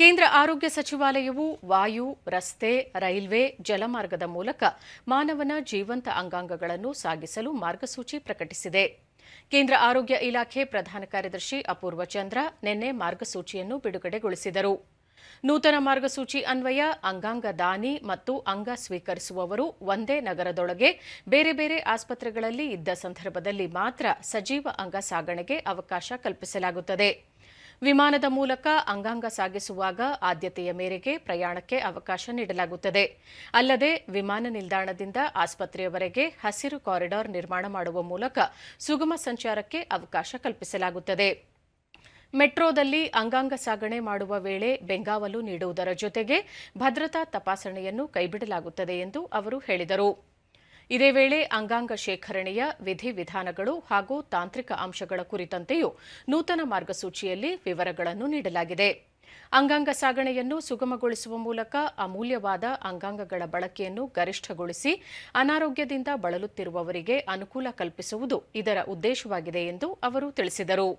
ಕೇಂದ್ರ ಆರೋಗ್ಯ ಸಚಿವಾಲಯವು ವಾಯು, ರಸ್ತೆ, ರೈಲ್ವೆ, ಜಲಮಾರ್ಗದ ಮೂಲಕ ಮಾನವನ ಜೀವಂತ ಅಂಗಾಂಗಗಳನ್ನು ಸಾಗಿಸಲು ಮಾರ್ಗಸೂಚಿ ಪ್ರಕಟಿಸಿದೆ. ಕೇಂದ್ರ ಆರೋಗ್ಯ ಇಲಾಖೆ ಪ್ರಧಾನ ಕಾರ್ಯದರ್ಶಿ ಅಪೂರ್ವ ಚಂದ್ರ ನಿನ್ನೆ ಮಾರ್ಗಸೂಚಿಯನ್ನು ಬಿಡುಗಡೆಗೊಳಿಸಿದರು. ನೂತನ ಮಾರ್ಗಸೂಚಿ ಅನ್ವಯ, ಅಂಗಾಂಗ ದಾನಿ ಮತ್ತು ಅಂಗ ಸ್ವೀಕರಿಸುವವರು ಒಂದೇ ನಗರದೊಳಗೆ ಬೇರೆ ಬೇರೆ ಆಸ್ಪತ್ರೆಗಳಲ್ಲಿ ಇದ್ದ ಸಂದರ್ಭದಲ್ಲಿ ಮಾತ್ರ ಸಜೀವ ಅಂಗ ಸಾಗಣೆಗೆ ಅವಕಾಶ ಕಲ್ಪಿಸಲಾಗುತ್ತದೆ. ವಿಮಾನದ ಮೂಲಕ ಅಂಗಾಂಗ ಸಾಗಿಸುವಾಗ ಆದ್ಯತೆಯ ಮೇರೆಗೆ ಪ್ರಯಾಣಕ್ಕೆ ಅವಕಾಶ ನೀಡಲಾಗುತ್ತದೆ. ಅಲ್ಲದೆ ವಿಮಾನ ನಿಲ್ದಾಣದಿಂದ ಆಸ್ಪತ್ರೆಯವರೆಗೆ ಹಸಿರು ಕಾರಿಡಾರ್ ನಿರ್ಮಾಣ ಮಾಡುವ ಮೂಲಕ ಸುಗಮ ಸಂಚಾರಕ್ಕೆ ಅವಕಾಶ ಕಲ್ಪಿಸಲಾಗುತ್ತದೆ. ಮೆಟ್ರೋದಲ್ಲಿ ಅಂಗಾಂಗ ಸಾಗಣೆ ಮಾಡುವ ವೇಳೆ ಬೆಂಗಾವಲು ನೀಡುವುದರ ಜೊತೆಗೆ ಭದ್ರತಾ ತಪಾಸಣೆಯನ್ನು ಕೈಬಿಡಲಾಗುತ್ತದೆ ಎಂದು ಅವರು ಹೇಳಿದರು. ಇದೇ ವೇಳೆ ಅಂಗಾಂಗ ಶೇಖರಣೆಯ ವಿಧಿವಿಧಾನಗಳು ಹಾಗೂ ತಾಂತ್ರಿಕ ಅಂಶಗಳ ಕುರಿತಂತೆಯೂ ನೂತನ ಮಾರ್ಗಸೂಚಿಯಲ್ಲಿ ವಿವರಗಳನ್ನು ನೀಡಲಾಗಿದೆ. ಅಂಗಾಂಗ ಸಾಗಣೆಯನ್ನು ಸುಗಮಗೊಳಿಸುವ ಮೂಲಕ ಅಮೂಲ್ಯವಾದ ಅಂಗಾಂಗಗಳ ಬಳಕೆಯನ್ನು ಗರಿಷ್ಠಗೊಳಿಸಿ ಅನಾರೋಗ್ಯದಿಂದ ಬಳಲುತ್ತಿರುವವರಿಗೆ ಅನುಕೂಲ ಕಲ್ಪಿಸುವುದು ಇದರ ಉದ್ದೇಶವಾಗಿದೆ ಎಂದು ಅವರು ತಿಳಿಸಿದರು.